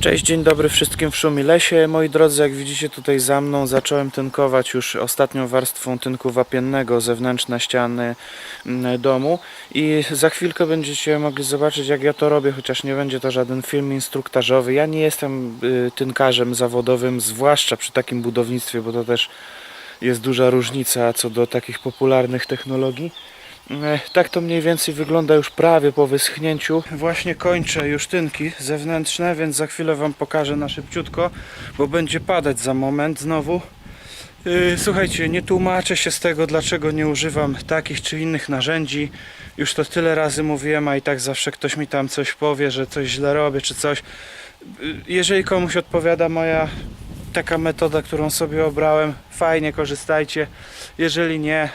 Cześć, dzień dobry wszystkim w Szumilesie. Moi drodzy, jak widzicie tutaj za mną zacząłem tynkować już ostatnią warstwą tynku wapiennego zewnętrzne ściany domu i za chwilkę będziecie mogli zobaczyć jak ja to robię, chociaż nie będzie to żaden film instruktażowy. Ja nie jestem y, tynkarzem zawodowym, zwłaszcza przy takim budownictwie, bo to też jest duża różnica co do takich popularnych technologii. Tak to mniej więcej wygląda już prawie po wyschnięciu. Właśnie kończę już tynki zewnętrzne, więc za chwilę Wam pokażę na szybciutko, bo będzie padać za moment znowu. Yy, Słuchajcie, nie tłumaczę się z tego, dlaczego nie używam takich czy innych narzędzi. Już to tyle razy mówiłem, a i tak zawsze ktoś mi tam coś powie, że coś źle robię czy coś. Yy, Jeżeli komuś odpowiada moja taka metoda, którą sobie obrałem, fajnie korzystajcie. Jeżeli nie,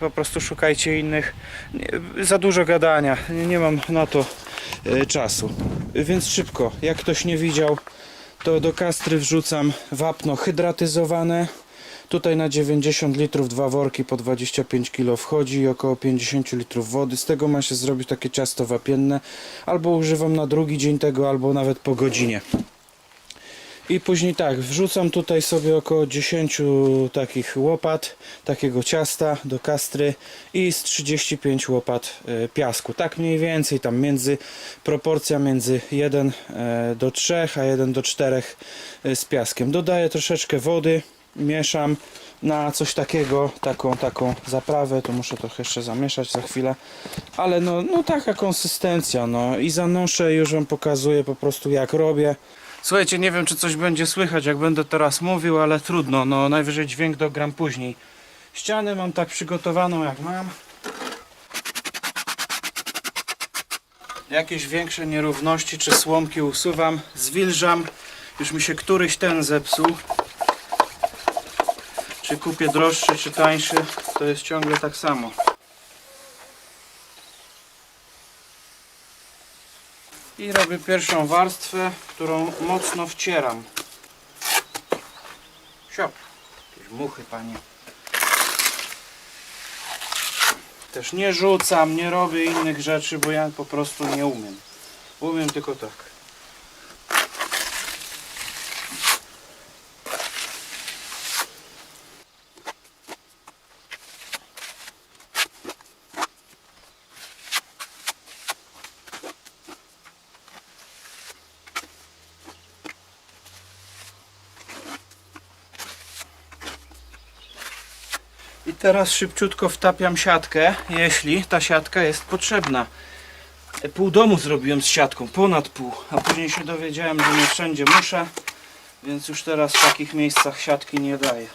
po prostu szukajcie innych. Nie, za dużo gadania, nie, nie mam na to e, czasu. Więc szybko, jak ktoś nie widział, to do kastry wrzucam wapno hydratyzowane. Tutaj na 90 litrów dwa worki po 25 kg wchodzi i około 50 litrów wody. Z tego ma się zrobić takie ciasto wapienne. Albo używam na drugi dzień tego, albo nawet po godzinie. I później tak, wrzucam tutaj sobie około 10 takich łopat takiego ciasta do kastry i z 35 łopat e, piasku. Tak mniej więcej tam między proporcja między 1 e, do 3 a 1 do 4 e, z piaskiem. Dodaję troszeczkę wody, mieszam na coś takiego, taką taką zaprawę, to muszę trochę jeszcze zamieszać za chwilę, ale no, no taka konsystencja, no i zanoszę już wam pokazuję po prostu jak robię. Słuchajcie, nie wiem czy coś będzie słychać jak będę teraz mówił, ale trudno, no najwyżej dźwięk dogram później. Ścianę mam tak przygotowaną jak mam. Jakieś większe nierówności czy słomki usuwam, zwilżam. Już mi się któryś ten zepsuł. Czy kupię droższy, czy tańszy, to jest ciągle tak samo. I robię pierwszą warstwę, którą mocno wcieram. Siop. Jakieś muchy, panie. Też nie rzucam, nie robię innych rzeczy, bo ja po prostu nie umiem. Umiem tylko tak. Teraz szybciutko wtapiam siatkę, jeśli ta siatka jest potrzebna. Pół domu zrobiłem z siatką, ponad pół, a później się dowiedziałem, że nie wszędzie muszę, więc już teraz w takich miejscach siatki nie daję.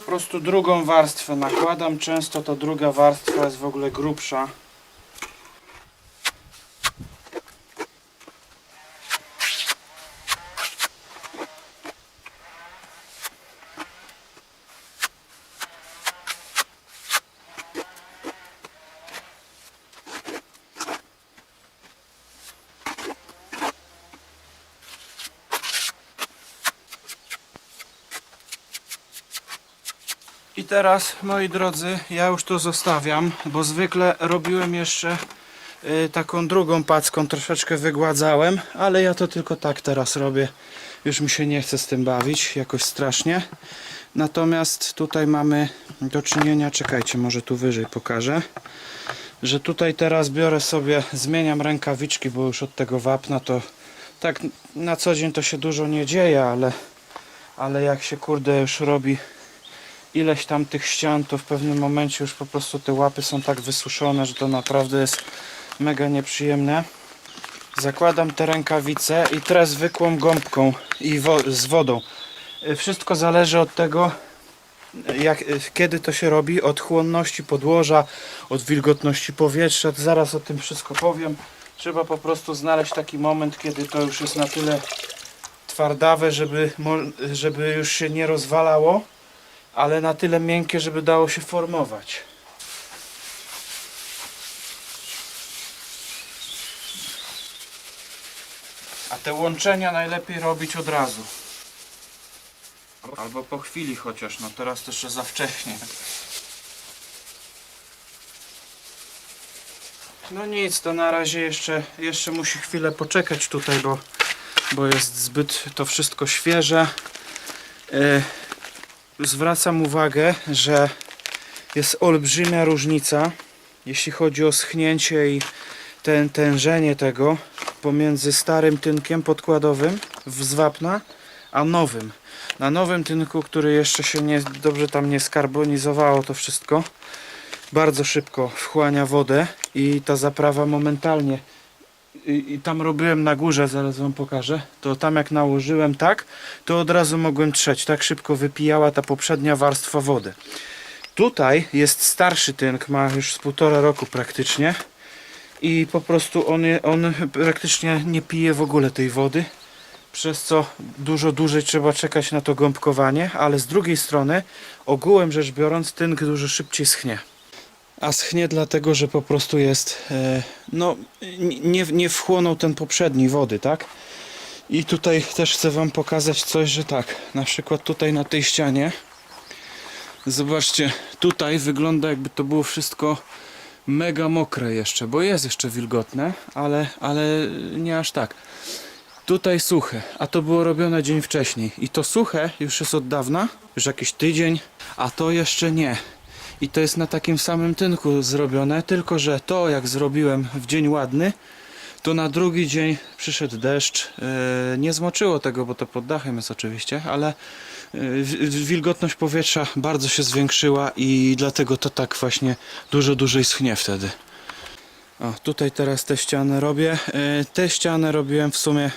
Po prostu drugą warstwę nakładam, często ta druga warstwa jest w ogóle grubsza. I teraz, moi drodzy, ja już to zostawiam, bo zwykle robiłem jeszcze y, taką drugą packą, troszeczkę wygładzałem, ale ja to tylko tak teraz robię. Już mi się nie chce z tym bawić, jakoś strasznie. Natomiast tutaj mamy do czynienia, czekajcie, może tu wyżej pokażę, że tutaj teraz biorę sobie, zmieniam rękawiczki, bo już od tego wapna to tak na co dzień to się dużo nie dzieje, ale, ale jak się kurde już robi ileś tam tych ścian, to w pewnym momencie już po prostu te łapy są tak wysuszone, że to naprawdę jest mega nieprzyjemne. Zakładam te rękawice i trę zwykłą gąbką i wo z wodą. Y, Wszystko zależy od tego, jak, y, kiedy to się robi, od chłonności podłoża, od wilgotności powietrza. Zaraz o tym wszystko powiem. Trzeba po prostu znaleźć taki moment, kiedy to już jest na tyle twardawe, żeby, żeby już się nie rozwalało ale na tyle miękkie, żeby dało się formować. A te łączenia najlepiej robić od razu. Albo po chwili chociaż, no teraz to jeszcze za wcześnie. No nic, to na razie jeszcze, jeszcze musi chwilę poczekać tutaj, bo, bo jest zbyt to wszystko świeże. E, zwracam uwagę, że jest olbrzymia różnica, jeśli chodzi o schnięcie i ten, tężenie tego pomiędzy starym tynkiem podkładowym z wapna, a nowym. Na nowym tynku, który jeszcze się nie, dobrze tam nie skarbonizowało to wszystko, bardzo szybko wchłania wodę i ta zaprawa momentalnie i, i tam robiłem na górze, zaraz wam pokażę, to tam jak nałożyłem tak, to od razu mogłem trzeć, tak szybko wypijała ta poprzednia warstwa wody. Tutaj jest starszy tynk, ma już z półtora roku praktycznie i po prostu on, on praktycznie nie pije w ogóle tej wody, przez co dużo dłużej trzeba czekać na to gąbkowanie, ale z drugiej strony ogółem rzecz biorąc tynk dużo szybciej schnie. A schnie dlatego, że po prostu jest, e, no nie, nie wchłonął ten poprzedni wody, tak? I tutaj też chcę wam pokazać coś, że tak, na przykład tutaj na tej ścianie, zobaczcie, tutaj wygląda jakby to było wszystko mega mokre jeszcze, bo jest jeszcze wilgotne, ale, ale nie aż tak. Tutaj suche, a to było robione dzień wcześniej. I to suche już jest od dawna, już jakiś tydzień, a to jeszcze nie. I to jest na takim samym tynku zrobione, tylko że to jak zrobiłem w dzień ładny, to na drugi dzień przyszedł deszcz. E, nie zmoczyło tego, bo to pod dachem jest oczywiście, ale e, wi- wilgotność powietrza bardzo się zwiększyła i dlatego to tak właśnie dużo dłużej schnie wtedy. O, tutaj teraz te ściany robię. E, Te ściany robiłem w sumie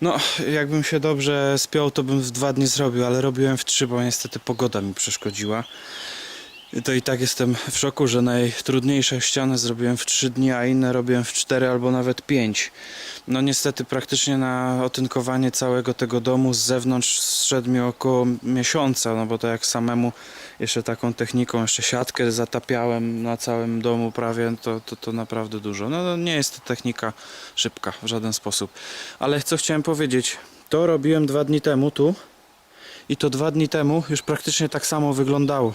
no, jakbym się dobrze spiął, to bym w dwa dni zrobił, ale robiłem w trzy, bo niestety pogoda mi przeszkodziła. To i tak jestem w szoku, że najtrudniejsze ściany zrobiłem w trzy dni, a inne robiłem w cztery albo nawet pięć. No niestety praktycznie na otynkowanie całego tego domu z zewnątrz zszedł mi około miesiąca, no bo to jak samemu jeszcze taką techniką, jeszcze siatkę zatapiałem na całym domu prawie, to, to, to naprawdę dużo. No, no nie jest to technika szybka w żaden sposób. Ale co chciałem powiedzieć, to robiłem dwa dni temu tu i to dwa dni temu już praktycznie tak samo wyglądało.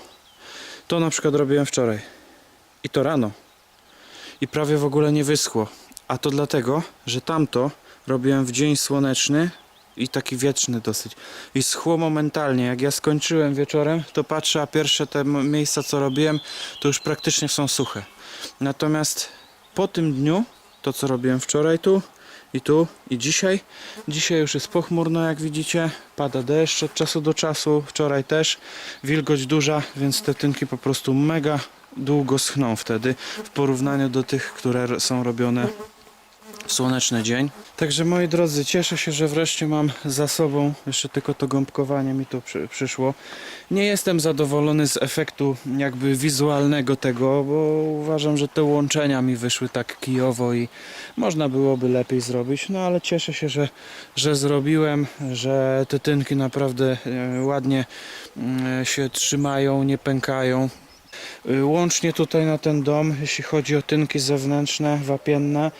To na przykład robiłem wczoraj i to rano i prawie w ogóle nie wyschło. A to dlatego, że tamto robiłem w dzień słoneczny i taki wieczny dosyć. I schło momentalnie. Jak ja skończyłem wieczorem, to patrzę, a pierwsze te miejsca, co robiłem, to już praktycznie są suche. Natomiast po tym dniu, to co robiłem wczoraj tu i tu i dzisiaj, dzisiaj już jest pochmurno, jak widzicie, pada deszcz od czasu do czasu, wczoraj też, wilgoć duża, więc te tynki po prostu mega długo schną wtedy w porównaniu do tych, które są robione słoneczny dzień. Także moi drodzy, cieszę się, że wreszcie mam za sobą, jeszcze tylko to gąbkowanie mi tu przy, przyszło. Nie jestem zadowolony z efektu jakby wizualnego tego, bo uważam, że te łączenia mi wyszły tak kijowo i można byłoby lepiej zrobić, no ale cieszę się, że, że zrobiłem, że te tynki naprawdę e, ładnie mm, się trzymają, nie pękają. Y, Łącznie tutaj na ten dom, jeśli chodzi o tynki zewnętrzne, wapienne,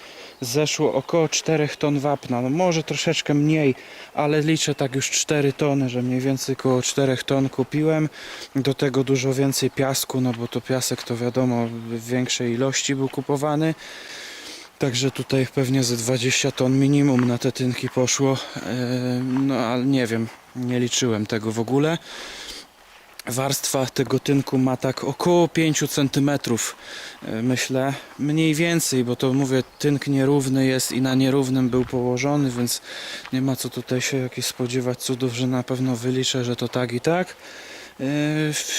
zeszło około 4 ton wapna. No może troszeczkę mniej, ale liczę tak już 4 tony, że mniej więcej około 4 ton kupiłem. Do tego dużo więcej piasku, no bo to piasek to wiadomo w większej ilości był kupowany. Także tutaj pewnie ze 20 ton minimum na te tynki poszło. Yy, No ale nie wiem, nie liczyłem tego w ogóle warstwa tego tynku ma tak około 5 cm myślę, mniej więcej, bo to mówię, tynk nierówny jest i na nierównym był położony, więc nie ma co tutaj się jakieś spodziewać cudów, że na pewno wyliczę, że to tak i tak. Yy,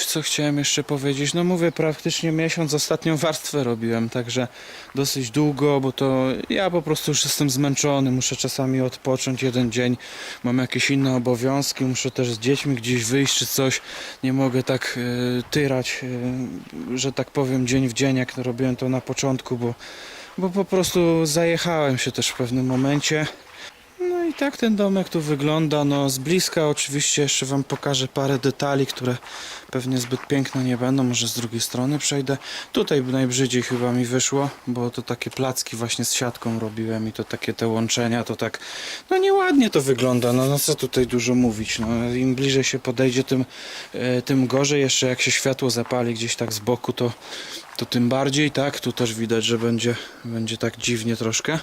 Co chciałem jeszcze powiedzieć? No mówię, praktycznie miesiąc ostatnią warstwę robiłem, także dosyć długo, bo to ja po prostu już jestem zmęczony, muszę czasami odpocząć jeden dzień, mam jakieś inne obowiązki, muszę też z dziećmi gdzieś wyjść czy coś, nie mogę tak yy, tyrać, yy, że tak powiem, dzień w dzień, jak robiłem to na początku, bo, bo po prostu zajechałem się też w pewnym momencie. No i tak ten domek tu wygląda. No z bliska oczywiście jeszcze Wam pokażę parę detali, które pewnie zbyt piękne nie będą. Może z drugiej strony przejdę. Tutaj najbrzydziej chyba mi wyszło, bo to takie placki właśnie z siatką robiłem i to takie te łączenia, to tak no nieładnie to wygląda. No, no co tutaj dużo mówić. No, Im bliżej się podejdzie, tym, e, tym gorzej. Jeszcze jak się światło zapali gdzieś tak z boku, to to tym bardziej, tak? Tu też widać, że będzie, będzie tak dziwnie troszkę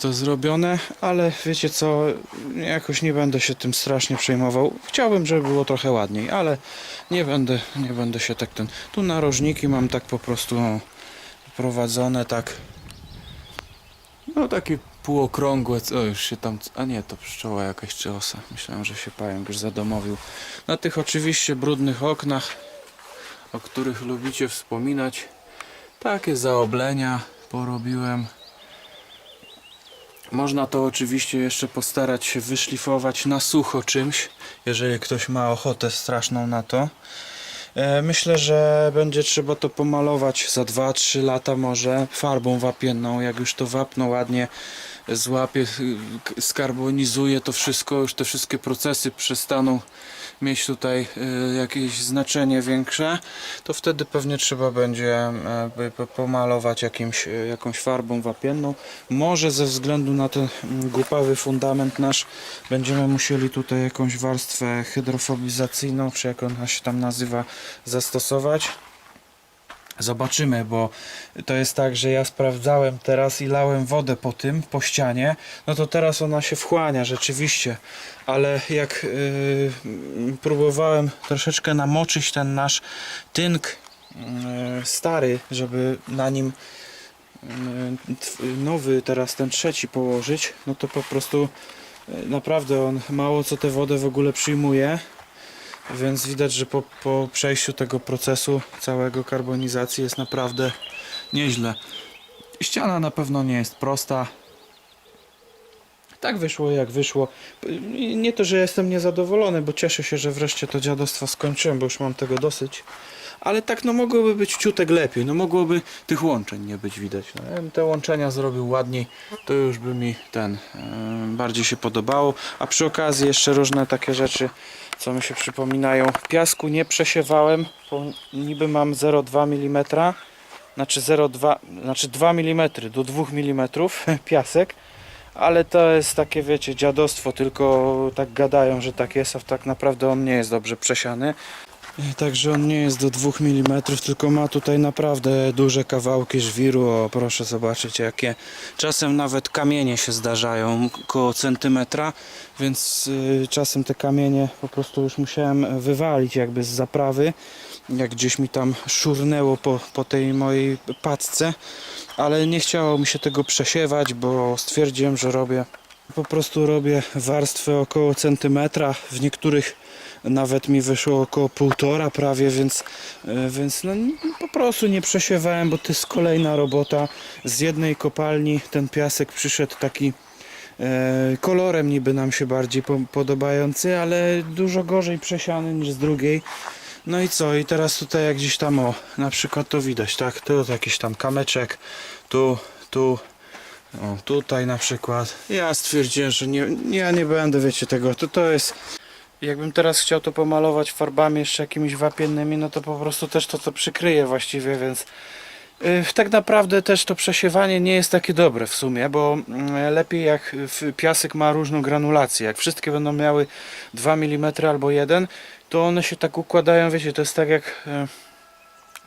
to zrobione, ale wiecie co, jakoś nie będę się tym strasznie przejmował. Chciałbym, żeby było trochę ładniej, ale nie będę, nie będę się tak ten... Tu narożniki mam tak po prostu o, prowadzone, tak no takie półokrągłe, co już się tam, a nie, to pszczoła jakaś czy osa. Myślałem, że się pająk już zadomowił. Na tych oczywiście brudnych oknach, o których lubicie wspominać, takie zaoblenia porobiłem. Można to oczywiście jeszcze postarać się wyszlifować na sucho czymś, jeżeli ktoś ma ochotę straszną na to. E, Myślę, że będzie trzeba to pomalować za 2-3 lata może farbą wapienną, jak już to wapno ładnie złapie, y, skarbonizuje to wszystko, już te wszystkie procesy przestaną mieć tutaj y, jakieś znaczenie większe, to wtedy pewnie trzeba będzie e, pomalować jakimś, y, jakąś farbą wapienną. Może ze względu na ten mm, głupawy fundament nasz będziemy musieli tutaj jakąś warstwę hydrofobizacyjną, czy jak ona się tam nazywa, zastosować. Zobaczymy, bo to jest tak, że ja sprawdzałem teraz i lałem wodę po tym, po ścianie, no to teraz ona się wchłania rzeczywiście, ale jak yy, próbowałem troszeczkę namoczyć ten nasz tynk yy, stary, żeby na nim yy, nowy teraz ten trzeci położyć, no to po prostu yy, naprawdę on mało co tę wodę w ogóle przyjmuje. Więc widać, że po, po przejściu tego procesu całego karbonizacji jest naprawdę nieźle. Ściana na pewno nie jest prosta. Tak wyszło jak wyszło. Nie to, że jestem niezadowolony, bo cieszę się, że wreszcie to dziadostwo skończyłem, bo już mam tego dosyć. Ale tak no mogłoby być ciutek lepiej, no mogłoby tych łączeń nie być widać. No, ja bym te łączenia zrobił ładniej, to już by mi ten e, bardziej się podobało. A przy okazji jeszcze różne takie rzeczy, co mi się przypominają. Piasku nie przesiewałem, bo niby mam 0,2 mm, znaczy 0,2, znaczy 2 mm do 2 mm piasek. Ale to jest takie, wiecie, dziadostwo, tylko tak gadają, że tak jest, a tak naprawdę on nie jest dobrze przesiany. Także on nie jest do 2 mm, tylko ma tutaj naprawdę duże kawałki żwiru. O, proszę zobaczyć jakie. Czasem nawet kamienie się zdarzają koło centymetra, więc y, czasem te kamienie po prostu już musiałem wywalić jakby z zaprawy. Jak gdzieś mi tam szurnęło po, po tej mojej pacce, ale nie chciało mi się tego przesiewać, bo stwierdziłem, że robię po prostu robię warstwę około centymetra. W niektórych nawet mi wyszło około półtora prawie, więc, e, więc no, po prostu nie przesiewałem, bo to jest kolejna robota. Z jednej kopalni ten piasek przyszedł taki e, kolorem niby nam się bardziej po, podobający, ale dużo gorzej przesiany niż z drugiej. No i co? I teraz tutaj jak gdzieś tam o, na przykład to widać, tak? Tu jakiś tam kamyczek, tu, tu, o, tutaj na przykład. Ja stwierdziłem, że nie, ja nie będę, wiecie tego, to, to jest... Jakbym teraz chciał to pomalować farbami jeszcze jakimiś wapiennymi, no to po prostu też to co przykryje właściwie, więc yy, tak naprawdę też to przesiewanie nie jest takie dobre w sumie, bo mm, lepiej jak piasek ma różną granulację. Jak wszystkie będą miały 2 mm albo 1, to one się tak układają, wiecie, to jest tak jak yy,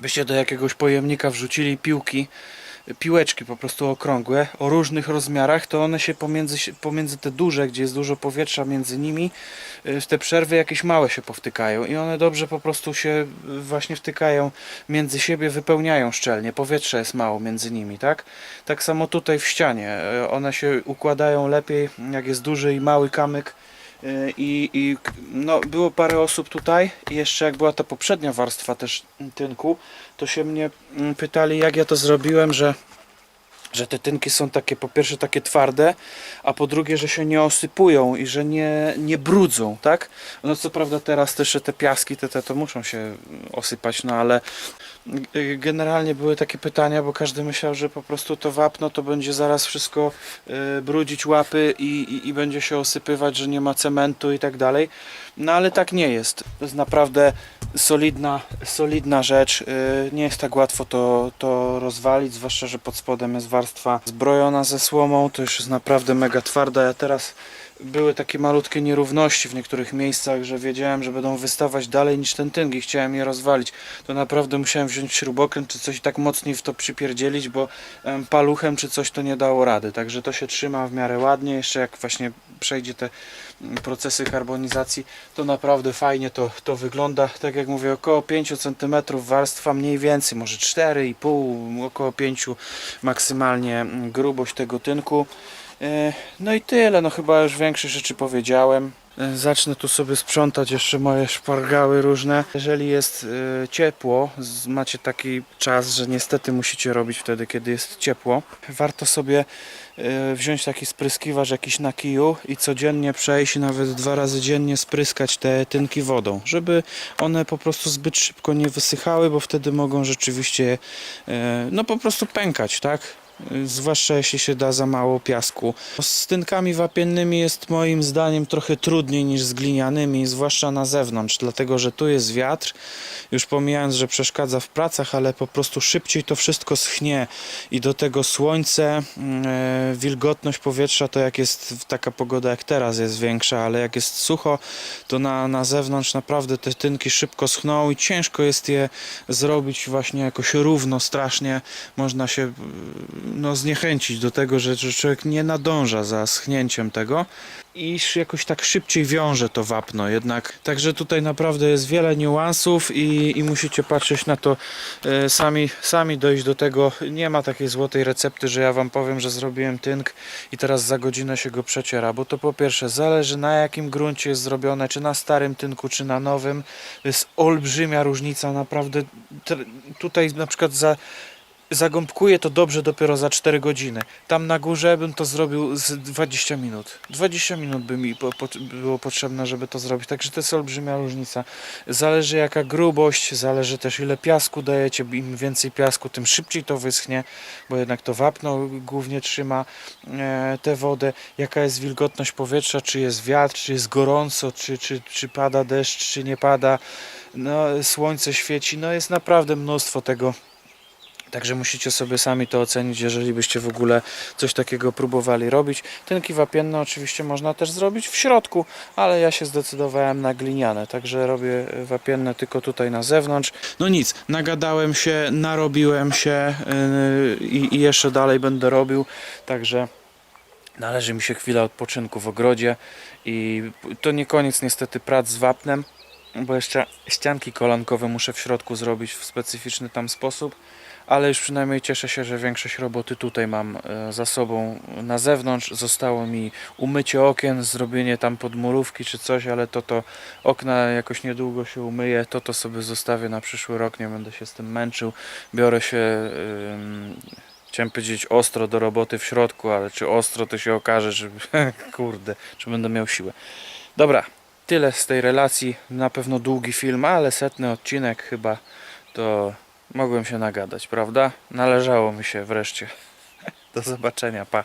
byście do jakiegoś pojemnika wrzucili piłki, piłeczki po prostu okrągłe o różnych rozmiarach, to one się pomiędzy, pomiędzy te duże, gdzie jest dużo powietrza między nimi, y, w te przerwy jakieś małe się powtykają i one dobrze po prostu się y, właśnie wtykają między siebie, wypełniają szczelnie, powietrze jest mało między nimi, tak? Tak samo tutaj w ścianie, y, one się układają lepiej, jak jest duży i mały kamyk, I, i k- no, było parę osób tutaj i jeszcze jak była ta poprzednia warstwa też tynku, to się mnie mm, pytali jak ja to zrobiłem, że, że te tynki są takie po pierwsze takie twarde, a po drugie, że się nie osypują i że nie, nie brudzą, tak? No co prawda teraz też te piaski te, te to muszą się mm, osypać, no ale y, generalnie były takie pytania, bo każdy myślał, że po prostu to wapno to będzie zaraz wszystko y, brudzić łapy i, i, i będzie się osypywać, że nie ma cementu i tak dalej. No ale tak nie jest. To jest naprawdę solidna, solidna rzecz. Y, Nie jest tak łatwo to, to rozwalić, zwłaszcza, że pod spodem jest warstwa zbrojona ze słomą. To już jest naprawdę mega twarda. Ja teraz były takie malutkie nierówności w niektórych miejscach, że wiedziałem, że będą wystawać dalej niż ten tynk i chciałem je rozwalić. To naprawdę musiałem wziąć śrubokręt czy coś tak mocniej w to przypierdzielić, bo em, paluchem czy coś to nie dało rady. Także to się trzyma w miarę ładnie. Jeszcze jak właśnie przejdzie te mm, procesy karbonizacji, to naprawdę fajnie to, to wygląda. Tak jak mówię, około 5 cm warstwa mniej więcej, może 4,5, około 5 maksymalnie mm, grubość tego tynku. E, No i tyle, no chyba już większe rzeczy powiedziałem. E, Zacznę tu sobie sprzątać jeszcze moje szpargały różne. Jeżeli jest e, ciepło, macie taki czas, że niestety musicie robić wtedy, kiedy jest ciepło, warto sobie wziąć taki spryskiwacz jakiś na kiju i codziennie przejść nawet dwa razy dziennie spryskać te tynki wodą, żeby one po prostu zbyt szybko nie wysychały, bo wtedy mogą rzeczywiście no po prostu pękać, tak? Zwłaszcza jeśli się da za mało piasku. Z tynkami wapiennymi jest moim zdaniem trochę trudniej niż z glinianymi, zwłaszcza na zewnątrz, dlatego że tu jest wiatr, już pomijając, że przeszkadza w pracach, ale po prostu szybciej to wszystko schnie i do tego słońce, mm, e, wilgotność powietrza to jak jest taka pogoda jak teraz jest większa, ale jak jest sucho, to na, na zewnątrz naprawdę te tynki szybko schną i ciężko jest je zrobić właśnie jakoś równo, strasznie można się y, no, zniechęcić do tego, że, że człowiek nie nadąża za schnięciem tego i jakoś tak szybciej wiąże to wapno jednak. Także tutaj naprawdę jest wiele niuansów i, i musicie patrzeć na to e, sami, sami dojść do tego. Nie ma takiej złotej recepty, że ja wam powiem, że zrobiłem tynk i teraz za godzinę się go przeciera, bo to po pierwsze zależy na jakim gruncie jest zrobione, czy na starym tynku, czy na nowym. Jest olbrzymia różnica, naprawdę. Tutaj na przykład za zagąbkuję to dobrze dopiero za 4 godziny. Tam na górze bym to zrobił z 20 minut. 20 minut by mi po, po, było potrzebne, żeby to zrobić. Także to jest olbrzymia różnica. Zależy jaka grubość, zależy też ile piasku dajecie. Im więcej piasku, tym szybciej to wyschnie, bo jednak to wapno głównie trzyma e, tę wodę. Jaka jest wilgotność powietrza, czy jest wiatr, czy jest gorąco, czy, czy, czy pada deszcz, czy nie pada. No, słońce świeci, no jest naprawdę mnóstwo tego Także musicie sobie sami to ocenić, jeżeli byście w ogóle coś takiego próbowali robić. Tynki wapienne oczywiście można też zrobić w środku, ale ja się zdecydowałem na gliniane, także robię wapienne tylko tutaj na zewnątrz. No nic, nagadałem się, narobiłem się yy, i, i jeszcze dalej będę robił, także należy mi się chwila odpoczynku w ogrodzie i to nie koniec niestety prac z wapnem, bo jeszcze ścianki kolankowe muszę w środku zrobić w specyficzny tam sposób ale już przynajmniej cieszę się, że większość roboty tutaj mam e, za sobą na zewnątrz. Zostało mi umycie okien, zrobienie tam podmurówki czy coś, ale to to okna jakoś niedługo się umyję, to to sobie zostawię na przyszły rok, nie będę się z tym męczył. Biorę się, ym, chciałem powiedzieć ostro do roboty w środku, ale czy ostro to się okaże, że kurde, czy będę miał siłę. Dobra, tyle z tej relacji, na pewno długi film, ale setny odcinek chyba to mogłem się nagadać, prawda? Należało mi się wreszcie. Do zobaczenia, pa.